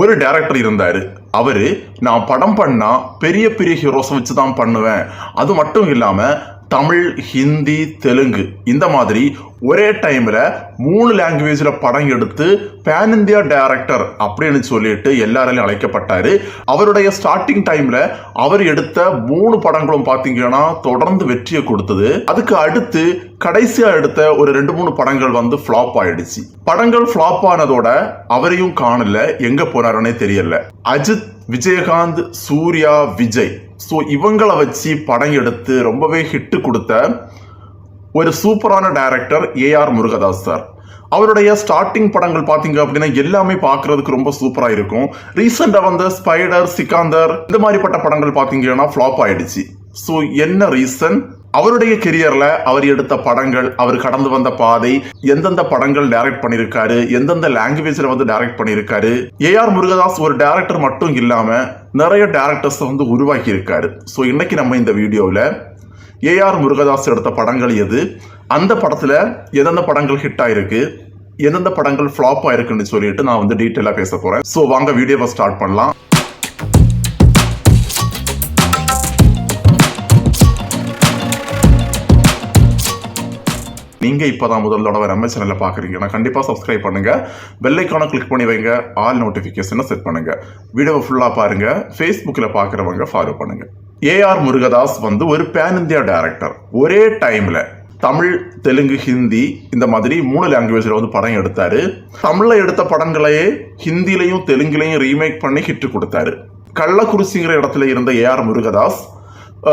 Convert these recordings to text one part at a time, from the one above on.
ஒரு டேரக்டர் இருந்தார். அவர் நான் படம் பண்ணால் பெரிய பெரிய ஹீரோஸை வச்சு தான் பண்ணுவேன். அது மட்டும் இல்லாமல் தமிழ் ஹிந்தி தெலுங்கு இந்த மாதிரி ஒரே டைமில் மூணு லாங்குவேஜில் படம் எடுத்து பேன் இந்தியா டைரக்டர் அப்படின்னு சொல்லிட்டு எல்லாராலையும் அழைக்கப்பட்டார். அவருடைய ஸ்டார்டிங் டைமில் அவர் எடுத்த மூணு படங்களும் பார்த்தீங்கன்னா தொடர்ந்து வெற்றியை கொடுத்தது. அதுக்கு அடுத்து கடைசியாக எடுத்த ஒரு ரெண்டு மூணு படங்கள் வந்து ஃப்ளாப் ஆயிடுச்சு. படங்கள் ஃப்ளாப் ஆனதோட அவரையும் காணல. எங்கே போனாருன்னே தெரியல. அஜித் விஜயகாந்த் சூர்யா விஜய் ஸோ இவங்களை வச்சு படம் எடுத்து ரொம்பவே ஹிட்டு கொடுத்த ஒரு சூப்பரான டைரக்டர் ஏஆர் முருகதாஸ் சார் அவருடைய ஸ்டார்டிங் படங்கள் பார்த்தீங்க அப்படின்னா எல்லாமே பார்க்கறதுக்கு ரொம்ப சூப்பராக இருக்கும். ரீசெண்டாக வந்த ஸ்பைடர் சிக்காந்தர் இந்த மாதிரிப்பட்ட படங்கள் பார்த்தீங்கன்னா ஃப்ளாப் ஆயிடுச்சு. ஸோ என்ன ரீசன் அவருடைய கெரியர்ல அவர் எடுத்த படங்கள் அவர் கடந்து வந்த பாதை எந்தெந்த படங்கள் டைரக்ட் பண்ணியிருக்காரு எந்தெந்த லாங்குவேஜ்ல வந்து டைரக்ட் பண்ணியிருக்காரு ஏஆர் முருகதாஸ் ஒரு டேரக்டர் மட்டும் இல்லாம நிறைய டேரக்டர்ஸ் வந்து உருவாக்கி இருக்காரு ஸோ இன்னைக்கு நம்ம இந்த வீடியோவில் ஏஆர் முருகதாஸ் எடுத்த படங்கள் எது அந்த படத்துல எந்தெந்த படங்கள் ஹிட் ஆயிருக்கு எந்தெந்த படங்கள் ஃப்ளாப் ஆயிருக்குன்னு சொல்லிட்டு நான் வந்து டீட்டெயிலாக பேச போறேன். ஸோ வாங்க வீடியோவை ஸ்டார்ட் பண்ணலாம். நீங்கள் இப்போ தான் முதல் தடவை நம்ம சேனலில் பார்க்குறீங்கன்னா கண்டிப்பாக சப்ஸ்கிரைப் பண்ணுங்க. பெல்லைக்கான கிளிக் பண்ணி வைங்க. ஆல் நோட்டிஃபிகேஷனை செட் பண்ணுங்க. வீடியோவை ஃபுல்லாக பாருங்க. ஃபேஸ்புக்கில் பார்க்குறவங்க ஃபாலோ பண்ணுங்கள் ஏஆர் முருகதாஸ் வந்து ஒரு பேன் இந்தியா டைரக்டர் ஒரே டைமில் தமிழ் தெலுங்கு ஹிந்தி இந்த மாதிரி மூணு லாங்குவேஜில் வந்து படம் எடுத்தார். தமிழில் எடுத்த படங்களையே ஹிந்திலையும் தெலுங்குலையும் ரீமேக் பண்ணி ஹிட் கொடுத்தாரு. கள்ளக்குறிச்சிங்கிற இடத்துல இருந்த ஏஆர் முருகதாஸ்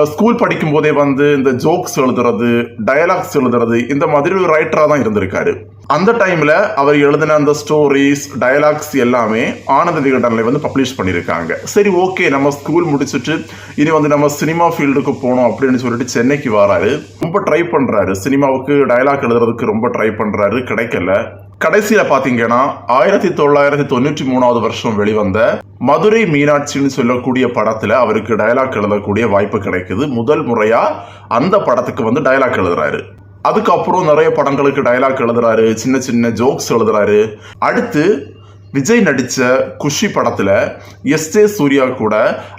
ஸ்கூல் படிக்கும் போதே வந்து இந்த ஜோக்ஸ் எழுதுறது டயலாக்ஸ் எழுதுறது இந்த மாதிரி ஒரு ரைட்டராக தான் இருந்திருக்காரு. அந்த டைமில் அவர் எழுதின அந்த ஸ்டோரிஸ் டயலாக்ஸ் எல்லாமே ஆனந்த விகடனில் வந்து பப்ளிஷ் பண்ணியிருக்காங்க. சரி ஓகே நம்ம ஸ்கூல் முடிச்சுட்டு இனி வந்து நம்ம சினிமா ஃபீல்டுக்கு போகணும் அப்படின்னு சொல்லிட்டு சென்னைக்கு வராரு. ரொம்ப ட்ரை பண்ணுறாரு சினிமாவுக்கு டயலாக் எழுதுறதுக்கு ரொம்ப ட்ரை பண்ணுறாரு கிடைக்கல. கடைசியில் பார்த்தீங்கன்னா ஆயிரத்தி தொள்ளாயிரத்தி தொண்ணூற்றி மூணாவது வருஷம் வெளிவந்த மதுரை மீனாட்சின்னு சொல்லக்கூடிய படத்தில் அவருக்கு டயலாக் எழுதக்கூடிய வாய்ப்பு கிடைக்குது. முதல் முறையாக அந்த படத்துக்கு வந்து டயலாக் எழுதுறாரு. அதுக்கப்புறம் நிறைய படங்களுக்கு டயலாக் எழுதுறாரு. சின்ன சின்ன ஜோக்ஸ் எழுதுறாரு. அடுத்து விஜய் நடித்த குஷி படத்துல எஸ் ஜே சூர்யா கூட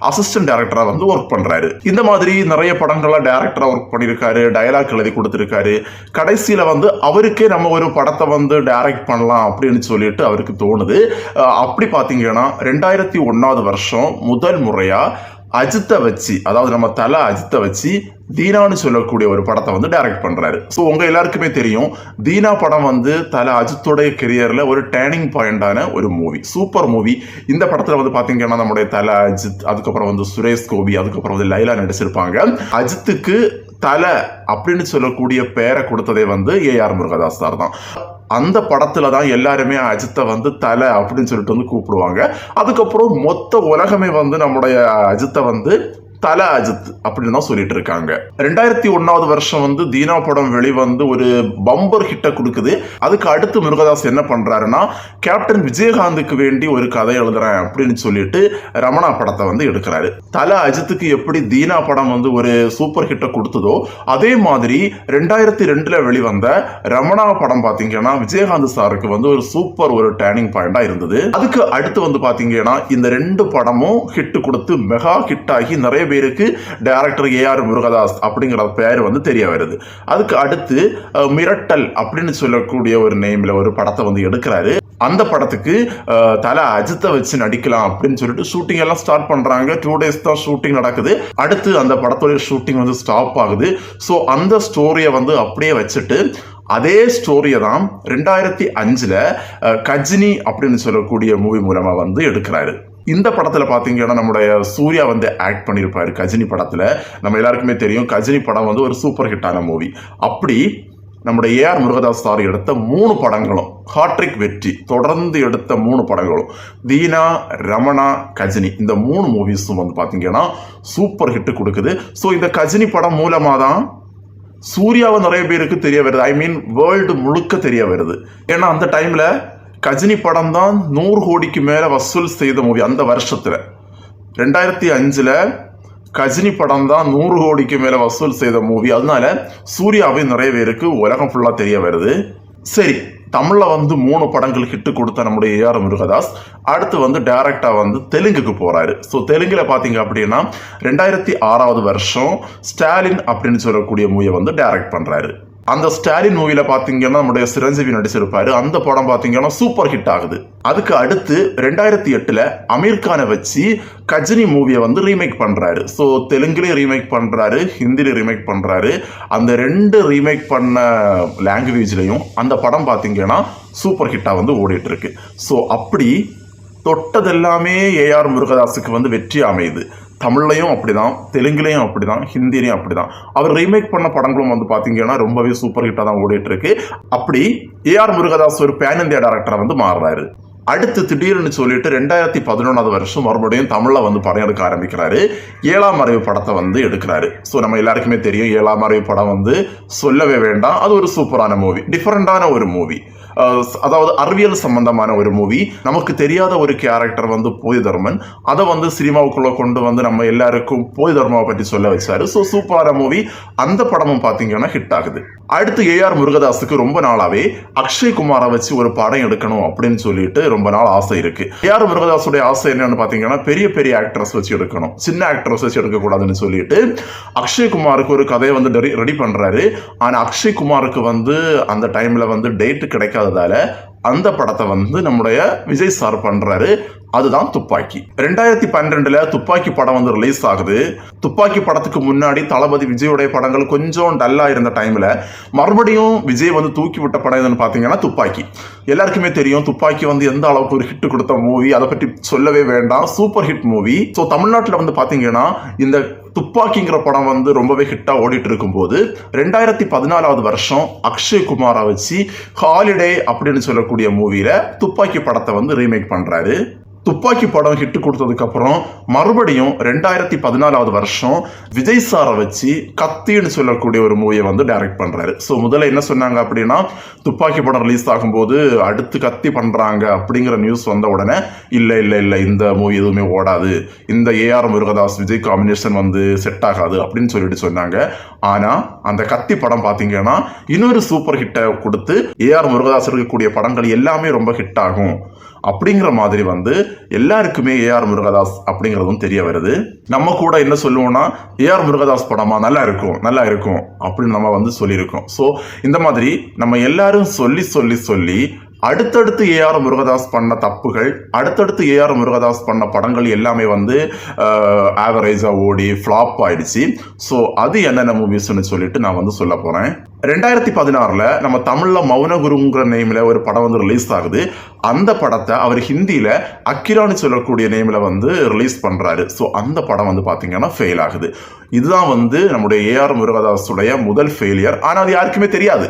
அசிஸ்டன்ட் டேரக்டராக வந்து ஒர்க் பண்றாரு. இந்த மாதிரி நிறைய படங்கள்லாம் டைரக்டரா ஒர்க் பண்ணியிருக்காரு டயலாக் எழுதி கொடுத்துருக்காரு. கடைசியில வந்து அவருக்கே நம்ம ஒரு படத்தை வந்து டைரக்ட் பண்ணலாம் அப்படின்னு சொல்லிட்டு அவருக்கு தோணுது. அப்படி பாத்தீங்கன்னா ரெண்டாயிரத்தி ஒன்னாவது வருஷம் முதல் முறையா அஜித்தை வச்சு அதாவது நம்ம தலை அஜித்தை வச்சு தீனான்னு சொல்லக்கூடிய ஒரு படத்தை வந்து டைரக்ட் பண்றாரு. ஸோ உங்க எல்லாருக்குமே தெரியும் தீனா படம் வந்து தலை அஜித்தோடைய கெரியர்ல ஒரு டேர்னிங் பாயிண்டான ஒரு மூவி சூப்பர் மூவி இந்த படத்துல வந்து பாத்தீங்கன்னா நம்முடைய தலை அஜித் அதுக்கப்புறம் வந்து சுரேஷ் கோபி அதுக்கப்புறம் வந்து லைலா நடிச்சிருப்பாங்க. அஜித்துக்கு தலை அப்படின்னு சொல்லக்கூடிய பெயரை கொடுத்ததே வந்து ஏஆர் முருகதாஸ் சார் தான். அந்த படத்துல தான் எல்லாருமே அஜித்தை வந்து தலை அப்படின்னு சொல்லிட்டு வந்து கூப்பிடுவாங்க. அதுக்கப்புறம் மொத்த உலகமே வந்து நம்முடைய அஜித்தை வந்து தல அஜித் அப்படின்னு தான் சொல்லிட்டு இருக்காங்க. ரெண்டாயிரத்தி ஒன்னாவது வருஷம் வந்து தீனா படம் வெளிவந்து ஒரு பம்பர் ஹிட்டை கொடுக்குது. அதுக்கு அடுத்து முருகதாஸ் என்ன பண்றாருன்னா கேப்டன் விஜயகாந்துக்கு வேண்டி ஒரு கதை எழுதுறேன் அப்படின்னு சொல்லிட்டு ரமணா படத்தை வந்து எடுக்கிறாரு. தல அஜித்துக்கு எப்படி தீனா படம் வந்து ஒரு சூப்பர் ஹிட்டை கொடுத்ததோ அதே மாதிரி ரெண்டாயிரத்தி ரெண்டுல வெளிவந்த ரமணா படம் பாத்தீங்கன்னா விஜயகாந்த் சாருக்கு வந்து ஒரு சூப்பர் ஒரு டேர்னிங் பாயிண்டா இருந்தது. அதுக்கு அடுத்து வந்து பாத்தீங்கன்னா இந்த ரெண்டு படமும் ஹிட் கொடுத்து மெகா ஹிட் ஆகி நிறைய பேருக்கு டைரக்டர் ஏஆர் முருகதாஸ் அப்படிங்கிற பேர் வந்து தெரிய வருது. அதுக்கு அடுத்து மிரட்டல் அப்படின்னு சொல்லக்கூடிய ஒரு நேம்ல ஒரு படத்தை வந்து எடுக்கிறாரு. அந்த படத்துக்கு தலை தல அஜித்தை வச்சு நடிக்கலாம் அப்படின்னு சொல்லிட்டு ஷூட்டிங் எல்லாம் ஸ்டார்ட் பண்றாங்க. டூ டேஸ் தான் ஷூட்டிங் நடக்குது. அடுத்து அந்த படத்துடைய ஷூட்டிங் வந்து ஸ்டாப் ஆகுது. ஸோ அந்த ஸ்டோரியை வந்து அப்படியே வச்சுட்டு அதே ஸ்டோரியை தான் ரெண்டாயிரத்தி அஞ்சுல கஜினி அப்படின்னு சொல்லக்கூடிய மூவி மூலமா வந்து எடுக்கிறாரு. இந்த படத்தில் பார்த்தீங்கன்னா நம்முடைய சூர்யா வந்து ஆக்ட் பண்ணியிருப்பாரு கஜினி படத்தில். நம்ம எல்லாருக்குமே தெரியும் கஜினி படம் வந்து ஒரு சூப்பர் ஹிட்டான மூவி அப்படி நம்முடைய ஏஆர் முருகதாஸ் சார் எடுத்த மூணு படங்களும் ஹாட்ரிக் வெற்றி தொடர்ந்து எடுத்த மூணு படங்களும் தீனா ரமணா கஜினி இந்த மூணு மூவிஸும் வந்து பார்த்தீங்கன்னா சூப்பர் ஹிட்டு கொடுக்குது. ஸோ இந்த கஜினி படம் மூலமாக தான் சூர்யாவை நிறைய பேருக்கு தெரிய வருது. ஐ மீன் வேர்ல்டு முழுக்க தெரிய வருது. ஏன்னா அந்த டைமில் கஜினி படம் தான் நூறு கோடிக்கு மேலே வசூல் செய்த மூவி அந்த வருஷத்தில். ரெண்டாயிரத்தி அஞ்சில் கஜினி படம் தான் நூறு கோடிக்கு மேலே வசூல் செய்த மூவி அதனால சூர்யாவை நிறைய பேருக்கு உலகம் ஃபுல்லாக தெரிய வருது. சரி தமிழில் வந்து மூணு படங்கள் ஹிட்டு கொடுத்த நம்முடைய ஏஆர் முருகதாஸ். அடுத்து வந்து டைரக்டாக வந்து தெலுங்குக்கு போகிறாரு ஸோ தெலுங்கில் பார்த்தீங்க அப்படின்னா ரெண்டாயிரத்தி ஆறாவது வருஷம் ஸ்டாலின் அப்படின்னு சொல்லக்கூடிய மூவியை வந்து டைரக்ட் பண்ணுறாரு அந்த ஸ்டாலின் மூவில பாத்தீங்கன்னா நம்முடைய சிரஞ்சீவி நடிச்சிருப்பாரு. அந்த படம் பாத்தீங்கன்னா சூப்பர் ஹிட் ஆகுது. அதுக்கு அடுத்து ரெண்டாயிரத்தி எட்டுல அமீர்கானை வச்சு கஜினி மூவியை வந்து ரீமேக் பண்றாரு. ஸோ தெலுங்குலயும் ரீமேக் பண்றாரு ஹிந்தில ரீமேக் பண்றாரு. அந்த ரெண்டு ரீமேக் பண்ண லாங்குவேஜ்லயும் அந்த படம் பாத்தீங்கன்னா சூப்பர் ஹிட்டா வந்து ஓடிட்டு இருக்கு ஸோ அப்படி தொட்டதெல்லாமே ஏஆர் முருகதாஸுக்கு வந்து வெற்றி அமையுது. தமிழ்லையும் அப்படிதான் தெலுங்குலையும் அப்படிதான் ஹிந்திலையும் அப்படிதான். அவர் ரீமேக் பண்ண படங்களும் வந்து பாத்தீங்கன்னா ரொம்பவே சூப்பர் ஹிட்டாக தான் ஓடிட்டு இருக்கு அப்படி ஏஆர் முருகதாஸ் ஒரு பேன் இந்தியா டேரக்டரா வந்து மாறுறாரு. அடுத்து திடீர்னு சொல்லிட்டு ரெண்டாயிரத்தி பதினொன்றாவது வருஷம் மறுபடியும் தமிழில் வந்து படம் எடுக்க ஆரம்பிக்கிறாரு. ஏழாம் அறிவு படத்தை வந்து எடுக்கிறாரு. ஸோ நம்ம எல்லாருக்குமே தெரியும் ஏழாம் அறிவு படம் வந்து சொல்லவே வேண்டாம். அது ஒரு சூப்பரான மூவி டிஃப்ரெண்டான ஒரு மூவி அதாவது அறிவியல் சம்பந்தமான ஒரு மூவி நமக்கு தெரியாத ஒரு கேரக்டர் வந்து போதி தர்மன் அதை வந்து சினிமாவுக்குள்ளே கொண்டு வந்து நம்ம எல்லாருக்கும் போதி தர்மாவை பற்றி சொல்ல வச்சாரு. ஸோ சூப்பரான மூவி அந்த படமும் பார்த்தீங்கன்னா ஹிட் ஆகுது. அடுத்து ஏஆர் முருகதாஸுக்கு ரொம்ப நாளாவே அக்ஷய் குமாரை வச்சு ஒரு படம் எடுக்கணும் அப்படின்னு சொல்லிட்டு ரொம்ப நாள் ஆசை இருக்கு. ஏஆர் முருகதாஸுடைய ஆசை என்னன்னு பார்த்தீங்கன்னா பெரிய பெரிய ஆக்டர்ஸ் வச்சு எடுக்கணும். சின்ன ஆக்டர்ஸ் வச்சு எடுக்கக்கூடாதுன்னு சொல்லிட்டு அக்ஷய் குமாருக்கு ஒரு கதையை வந்து ரெடி பண்ணுறாரு ஆனால் அக்ஷய் குமாருக்கு வந்து அந்த டைமில் வந்து டேட்டு கிடைக்காது இருக்காததால அந்த படத்தை வந்து நம்முடைய விஜய் சார் பண்றாரு. அதுதான் துப்பாக்கி. ரெண்டாயிரத்தி பன்னிரெண்டுல துப்பாக்கி படம் வந்து ரிலீஸ் ஆகுது. துப்பாக்கி படத்துக்கு முன்னாடி தளபதி விஜயோடைய படங்கள் கொஞ்சம் டல்லா இருந்த டைம்ல மறுபடியும் விஜய் வந்து தூக்கி விட்ட படம் எதுன்னு பாத்தீங்கன்னா துப்பாக்கி. எல்லாருக்குமே தெரியும் துப்பாக்கி வந்து எந்த அளவுக்கு ஒரு ஹிட் கொடுத்த மூவி அதை பற்றி சொல்லவே வேண்டாம். சூப்பர் ஹிட் மூவி ஸோ தமிழ்நாட்டில் வந்து பாத்தீங்கன்னா இந்த துப்பாக்கிங்கிற படம் வந்து ரொம்பவே ஹிட்டா ஓடிட்டு இருக்கும்போது ரெண்டாயிரத்தி பதினாலாவது வருஷம் அக்ஷய் குமாரை வச்சு ஹாலிடே அப்படின்னு சொல்ல சொல்லக்கூடிய மூவியில துப்பாக்கி படத்தை வந்து ரீமேக் பண்றாரு. துப்பாக்கி படம் ஹிட் கொடுத்ததுக்கப்புறம் மறுபடியும் ரெண்டாயிரத்தி பதினாலாவது வருஷம் விஜய் சாரை வச்சு கத்தின்னு சொல்லக்கூடிய ஒரு மூவியை வந்து டைரக்ட் பண்ணுறாரு ஸோ முதல்ல என்ன சொன்னாங்க அப்படின்னா துப்பாக்கி படம் ரிலீஸ் ஆகும்போது அடுத்து கத்தி பண்ணுறாங்க அப்படிங்கிற நியூஸ் வந்த உடனே இல்லை இல்லை இல்லை இந்த மூவி எதுவுமே ஓடாது. இந்த ஏஆர் முருகதாஸ் விஜய் காம்பினேஷன் வந்து செட் ஆகாது. அப்படின்னு சொல்லிட்டு சொன்னாங்க. ஆனால் அந்த கத்தி படம் பார்த்தீங்கன்னா இன்னொரு சூப்பர் ஹிட்டை கொடுத்து ஏஆர் முருகதாஸ் இருக்கக்கூடிய படங்கள் எல்லாமே ரொம்ப ஹிட் ஆகும். அப்படிங்கிற மாதிரி வந்து எல்லாருக்குமே ஏஆர் முருகதாஸ் அப்படிங்கிறதும் தெரிய வருது. நம்ம கூட என்ன சொல்லுவோம்னா ஏஆர் முருகதாஸ் படமா நல்லா இருக்கும் நல்லா இருக்கும் அப்படின்னு நம்ம வந்து சொல்லியிருக்கோம். ஸோ இந்த மாதிரி நம்ம எல்லாரும் சொல்லி சொல்லி சொல்லி அடுத்தடுத்து ஏஆர் முருகதாஸ் பண்ண தப்புகள் அடுத்தடுத்து ஏஆர் முருகதாஸ் பண்ண படங்கள் எல்லாமே வந்து ஆவரேஜாக ஓடி ஃப்ளாப் ஆயிடுச்சு. ஸோ அது என்னென்ன மூவிஸ்னு சொல்லிட்டு நான் வந்து சொல்ல போகிறேன் ரெண்டாயிரத்தி பதினாறில் நம்ம தமிழில் மௌனகுருங்கிற நேமில் ஒரு படம் வந்து ரிலீஸ் ஆகுது. அந்த படத்தை அவர் ஹிந்தியில் அக்கிரான்னு சொல்லக்கூடிய நேமில் வந்து ரிலீஸ் பண்ணுறாரு ஸோ அந்த படம் வந்து பார்த்தீங்கன்னா ஃபெயில் ஆகுது. இதுதான் வந்து நம்முடைய ஏஆர் முருகதாஸுடைய முதல் ஃபெயிலியர் ஆனால் அது யாருக்குமே தெரியாது.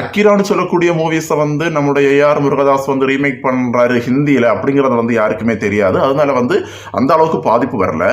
அக்கிரான்னு சொல்லக்கூடிய மூவிஸை வந்து நம்முடைய ஏஆர் முருகதாஸ் வந்து ரீமேக் பண்ணுறாரு ஹிந்தியில் அப்படிங்கிறது வந்து யாருக்குமே தெரியாது. அதனால வந்து அந்த அளவுக்கு பாதிப்பு வரல.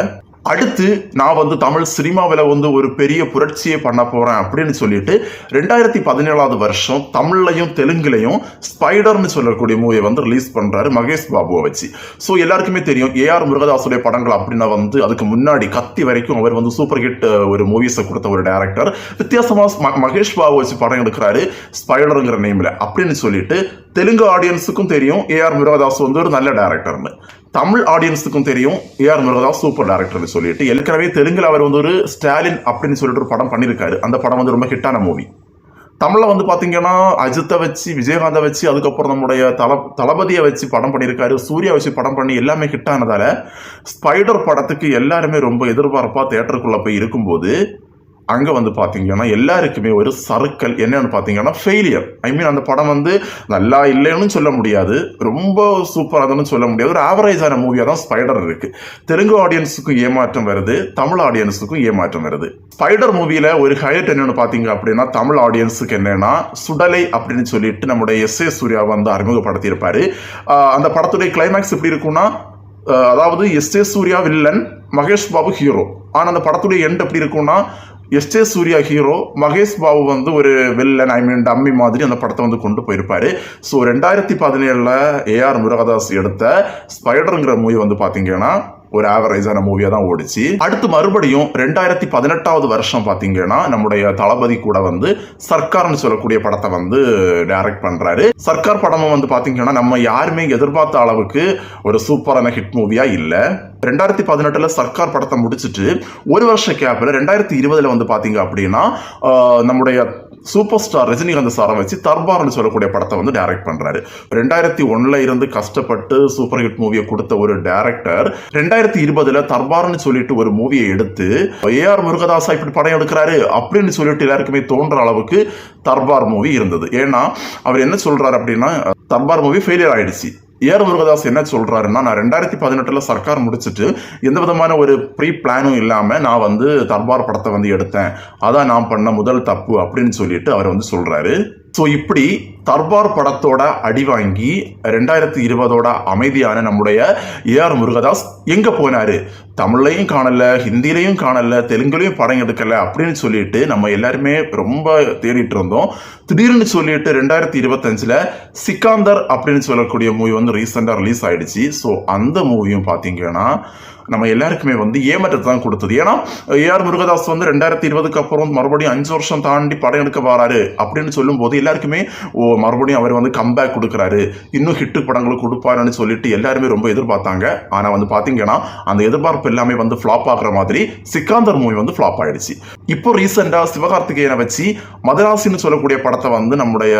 அடுத்து நான் வந்து தமிழ் சினிமாவில் வந்து ஒரு பெரிய புரட்சியை பண்ண போகிறேன் அப்படின்னு சொல்லிட்டு ரெண்டாயிரத்தி பதினேழாவது வருஷம் தமிழ்லையும் தெலுங்குலையும் ஸ்பைடர்னு சொல்லக்கூடிய மூவியை வந்து ரிலீஸ் பண்ணுறாரு மகேஷ் பாபுவை வச்சு ஸோ எல்லாருக்குமே தெரியும் ஏஆர் முருகதாசுடைய படங்கள் அப்படின்னா வந்து அதுக்கு முன்னாடி கத்தி வரைக்கும் அவர் வந்து சூப்பர் ஹிட் ஒரு மூவிஸை கொடுத்த ஒரு டேரக்டர் வித்தியாசமாக மகேஷ் பாபு வச்சு படம் எடுக்கிறாரு ஸ்பைடருங்கிற நேமில் அப்படின்னு சொல்லிட்டு தெலுங்கு ஆடியன்ஸுக்கும் தெரியும் ஏஆர் முருகதாஸ் வந்து ஒரு நல்ல டேரக்டர்னு தமிழ் ஆடியன்ஸுக்கும் தெரியும். ஏஆர் முருகதாஸ் சூப்பர் டேரக்டர்னு சொல்லிட்டு ஏற்கனவே தெலுங்கில் அவர் வந்து ஒரு ஸ்டாலின் அப்படின்னு சொல்லிட்டு ஒரு படம் பண்ணியிருக்காரு அந்த படம் வந்து ரொம்ப ஹிட்டான மூவி தமிழில் வந்து பார்த்தீங்கன்னா அஜித்தை வச்சு விஜயகாந்தை வச்சு அதுக்கப்புறம் நம்முடைய தல தளபதியை வச்சு படம் பண்ணியிருக்காரு சூர்யா வச்சு படம் பண்ணி எல்லாமே ஹிட் ஸ்பைடர் படத்துக்கு எல்லாருமே ரொம்ப எதிர்பார்ப்பாக தேட்டருக்குள்ளே போய் இருக்கும்போது அங்கே வந்து பார்த்தீங்கன்னா எல்லாருக்குமே ஒரு சறுக்கல். என்னன்னு பார்த்தீங்கன்னா ஃபெயிலியர் ஐ மீன் அந்த படம் வந்து நல்லா இல்லைன்னு சொல்ல முடியாது. ரொம்ப சூப்பரானு சொல்ல முடியாது. ஒரு ஆவரேஜான மூவியாக தான் ஸ்பைடர் இருக்குது தெலுங்கு ஆடியன்ஸுக்கும் ஏமாற்றம் வருது. தமிழ் ஆடியன்ஸுக்கும் ஏமாற்றம் வருது. ஸ்பைடர் மூவியில் ஒரு ஹைலைட் என்னென்னு பார்த்தீங்க அப்படின்னா தமிழ் ஆடியன்ஸுக்கு என்னென்னா சுடலை அப்படின்னு சொல்லிட்டு நம்முடைய எஸ் ஏ சூர்யா வந்து அறிமுகப்படுத்தியிருப்பாரு. அந்த படத்துடைய கிளைமேக்ஸ் எப்படி இருக்கும்னா அதாவது S A Suriya villain Mahesh Babu hero ஆனால் அந்த படத்துடைய எண்ட் எப்படி இருக்கும்னா எஸ் சூர்யா ஹீரோ மகேஷ் பாபு வந்து ஒரு வில்லன் ஐ மீன் டம்மி மாதிரி அந்த படத்தை வந்து கொண்டு போயிருப்பாரு. ஸோ ரெண்டாயிரத்தி பதினேழில் ஏஆர் முருகதாஸ் எடுத்த ஸ்பைடருங்கிற மூவி வந்து பார்த்தீங்கன்னா ஒரு ஆவரேஜான மூவியா தான் ஓடிச்சு. அடுத்து மறுபடியும் ரெண்டாயிரத்தி பதினெட்டாவது வருஷம் பார்த்தீங்கன்னா நம்முடைய தளபதி கூட வந்து சர்க்கார்னு சொல்லக்கூடிய படத்தை வந்து டைரக்ட் பண்றாரு. சர்க்கார் படமும் வந்து பார்த்தீங்கன்னா நம்ம யாருமே எதிர்பார்த்த அளவுக்கு ஒரு சூப்பரான ஹிட் மூவியா இல்ல. ரெண்டாயிரத்தி பதினெட்டுல சர்க்கார் படத்தை முடிச்சிட்டு ஒரு வருஷ கேப்ல ரெண்டாயிரத்தி இருபதுல வந்து பார்த்தீங்க அப்படின்னா நம்முடைய சூப்பர் ஸ்டார் ரஜினிகாந்த் சாரை வச்சு தர்பார்னு சொல்லக்கூடிய படத்தை வந்து டைரக்ட் பண்றாரு. ரெண்டாயிரத்தி ஒன்னுல இருந்து கஷ்டப்பட்டு சூப்பர் ஹிட் மூவியை கொடுத்த ஒரு டேரக்டர் ரெண்டாயிரத்தி ரெண்டாயிரத்தி இருபதுல தர்பார்னு சொல்லிட்டு ஒரு மூவியை எடுத்து ஏஆர் முருகதாசா இப்படி படம் எடுக்கிறாரு அப்படின்னு சொல்லிட்டு எல்லாருக்குமே தோன்ற அளவுக்கு தர்பார் மூவி இருந்தது. ஏன்னா அவர் என்ன சொல்றாரு அப்படின்னா தர்பார் மூவி ஃபெயிலியர் ஆயிடுச்சு. ஏஆர் முருகதாஸ் என்ன சொல்றாருன்னா நான் ரெண்டாயிரத்தி பதினெட்டுல சர்க்கார் முடிச்சுட்டு எந்த விதமான ஒரு ப்ரீ பிளானும் இல்லாம நான் வந்து தர்பார் படத்தை வந்து எடுத்தேன். அதான் நான் பண்ண முதல் தப்பு அப்படின்னு சொல்லிட்டு அவர் வந்து சொல்றாரு. ஸோ இப்படி தர்பார் படத்தோட அடி வாங்கி ரெண்டாயிரத்தி இருபதோட அமைதியான நம்முடைய ஏஆர் முருகதாஸ் எங்க போனாரு? தமிழ்லையும் காணல ஹிந்திலையும் காணல தெலுங்குலையும் படம் எடுக்கல அப்படின்னு சொல்லிட்டு நம்ம எல்லாருமே ரொம்ப தேடிட்டு இருந்தோம். திடீர்னு சொல்லிட்டு ரெண்டாயிரத்தி இருபத்தஞ்சில் சிக்காந்தர் அப்படின்னு சொல்லக்கூடிய மூவி வந்து ரீசெண்டாக ரிலீஸ் ஆயிடுச்சு. ஸோ அந்த மூவியும் பார்த்தீங்கன்னா நம்ம எல்லாருக்குமே வந்து ஏமாற்றத்தை தான் கொடுத்தது. ஏன்னா ஏஆர் முருகதாஸ் வந்து ரெண்டாயிரத்தி இருபதுக்கு அப்புறம் மறுபடியும் அஞ்சு வருஷம் தாண்டி படம் எடுக்க வராரு அப்படின்னு சொல்லும்போது எல்லாருக்குமே ஓ மறுபடியும் அவர் வந்து கம்பேக் கொடுக்குறாரு. இன்னும் ஹிட்டு படங்களுக்கு கொடுப்பாருன்னு சொல்லிட்டு எல்லாருமே ரொம்ப எதிர்பார்த்தாங்க. ஆனால் வந்து பார்த்தீங்கன்னா அந்த எதிர்பார்ப்பு எல்லாமே வந்து ஃப்ளாப் ஆகிற மாதிரி சிக்காந்தர் மூவி வந்து ஃப்ளாப் ஆயிடுச்சு. இப்போ ரீசெண்டாக சிவகார்த்திகேயனை வச்சு மதராசின்னு சொல்லக்கூடிய படத்தை வந்து நம்முடைய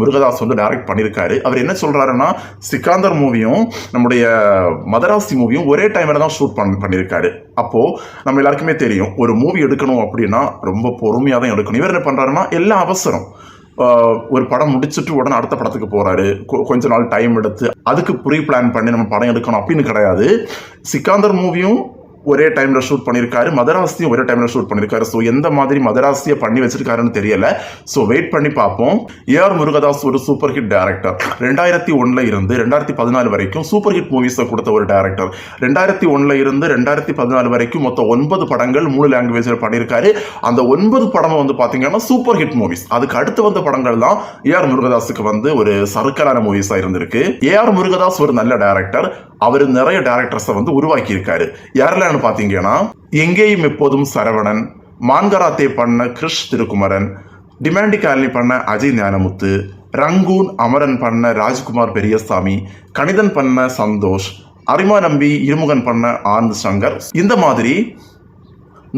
முருகதாஸ் வந்து டைரக்ட் பண்ணியிருக்காரு அவர் என்ன சொல்கிறாருன்னா சிக்காந்தர் மூவியும் நம்முடைய மதராசி மூவியும் ஒரே டைமில் தான் ஷூட் பண்ண பண்ணியிருக்காரு அப்போது நம்ம எல்லாருக்குமே தெரியும் ஒரு மூவி எடுக்கணும் அப்படின்னா ரொம்ப பொறுமையாக தான் எடுக்கணும். இவர் என்ன பண்ணுறாருன்னா எல்லாம் அவசரம் ஒரு படம் முடிச்சுட்டு உடனே அடுத்த படத்துக்கு போறாரு. கொ- கொஞ்ச நாள் டைம் எடுத்து அதுக்கு ப்ரீ பிளான் பண்ணி நம்ம படம் எடுக்கணும் அப்படின்னு கிடையாது. சிக்காந்தர் மூவியும் ஒரே டைம்ல ஷூட் பண்ணியிருக்காரு மதராசியும் ஒரே டைம்ல ஷூட் பண்ணியிருக்காரு ஸோ எந்த மாதிரி மதராசியை பண்ணி வச்சிருக்காருன்னு தெரியல. ஸோ வெயிட் பண்ணி பார்ப்போம். ஏஆர் முருகதாஸ் ஒரு சூப்பர் ஹிட் டேரக்டர் ரெண்டாயிரத்தி ஒன்றில் இருந்து ரெண்டாயிரத்தி பதினாலு வரைக்கும் சூப்பர் ஹிட் மூவிஸை கொடுத்த ஒரு டேரக்டர் ரெண்டாயிரத்தி ஒன்றில் இருந்து ரெண்டாயிரத்தி பதினாலு வரைக்கும் மொத்தம் ஒன்பது படங்கள் மூணு லாங்குவேஜில் பண்ணியிருக்காரு அந்த ஒன்பது படமும் வந்து பார்த்தீங்கன்னா சூப்பர் ஹிட் மூவிஸ் அதுக்கு அடுத்து வந்த படங்கள் தான் ஏஆர் முருகதாஸுக்கு வந்து ஒரு சர்க்கலான மூவிஸாக இருந்திருக்கு. ஏஆர் முருகதாஸ் ஒரு நல்ல டேரக்டர் அவர் நிறைய டேரக்டர்ஸை வந்து உருவாக்கி இருக்காரு யாரெல்லாம் பார்த்தீங்கன்னா எங்கேயும் எப்போதும் சரவணன் மான்கராத்தே பண்ண கிருஷ் திருக்குமரன் டிமாண்டி காலனி பண்ண அஜய் ஞானமுத்து ரங்கூன் அமரன் பண்ண ராஜ்குமார் பெரியசாமி கணிதன் பண்ண சந்தோஷ் அரிமா நம்பி இருமுகன் பண்ண ஆனந்த் சங்கர் இந்த மாதிரி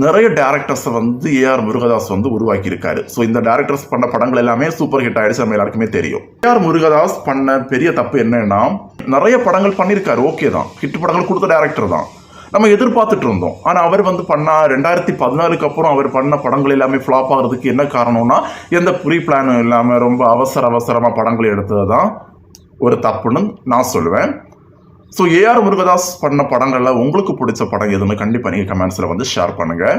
நிறைய டேரக்டர்ஸை வந்து ஏஆர் முருகதாஸ் வந்து உருவாக்கியிருக்காரு. ஸோ இந்த டேரக்டர்ஸ் பண்ண படங்கள் எல்லாமே சூப்பர் ஹிட் ஆயிடுச்சு நம்ம எல்லாருக்குமே தெரியும். ஏஆர் முருகதாஸ் பண்ண பெரிய தப்பு என்னன்னா நிறைய படங்கள் பண்ணியிருக்காரு ஓகே தான். ஹிட் படங்கள் கொடுத்த டேரக்டர் தான். நம்ம எதிர்பார்த்துட்டு இருந்தோம். ஆனால் அவர் வந்து பண்ண ரெண்டாயிரத்தி பதினாலுக்கு அப்புறம் அவர் பண்ண படங்கள் எல்லாமே ஃப்ளாப் ஆகிறதுக்கு என்ன காரணம்னா எந்த ப்ரீ பிளானும் இல்லாமல் ரொம்ப அவசர அவசரமாக படங்கள் எடுத்தது தான் ஒரு தப்புன்னு நான் சொல்லுவேன் ஸோ ஏஆர் முருகதாஸ் பண்ண படங்களில் உங்களுக்கு பிடிச்ச படம் எதுன்னு கண்டிப்பாக நீங்கள் கமெண்ட்ஸில் வந்து ஷேர் பண்ணுங்கள்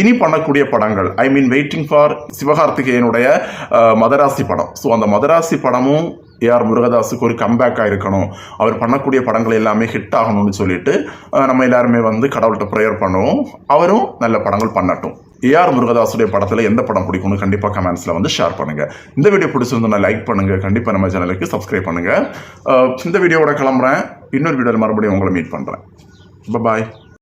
இனி பண்ணக்கூடிய படங்கள் ஐ மீன் வெயிட்டிங் ஃபார் சிவகார்த்திகேயனுடைய மதராசி படம். ஸோ அந்த மதராசி படமும் ஏஆர் முருகதாஸுக்கு ஒரு கம்பேக்காக இருக்கணும். அவர் பண்ணக்கூடிய படங்கள் எல்லாமே ஹிட் ஆகணும்னு சொல்லிட்டு நம்ம எல்லாருமே வந்து கடவுள்கிட்ட ப்ரேயர் பண்ணுவோம். அவரும் நல்ல படங்கள் பண்ணட்டும். ஏஆர் முருகதாஸுடைய படத்தில் எந்த படம் பிடிக்கும்னு கண்டிப்பாக கமெண்ட்ஸில் வந்து ஷேர் பண்ணுங்கள் இந்த வீடியோ பிடிச்சிருந்தா லைக் பண்ணுங்கள் கண்டிப்பாக நம்ம சேனலுக்கு சப்ஸ்கிரைப் பண்ணுங்கள் இந்த வீடியோவோட கிளம்புறேன். இன்னொரு வீடியோவில் மறுபடியும் உங்களை மீட் பண்ணுறேன் பாய்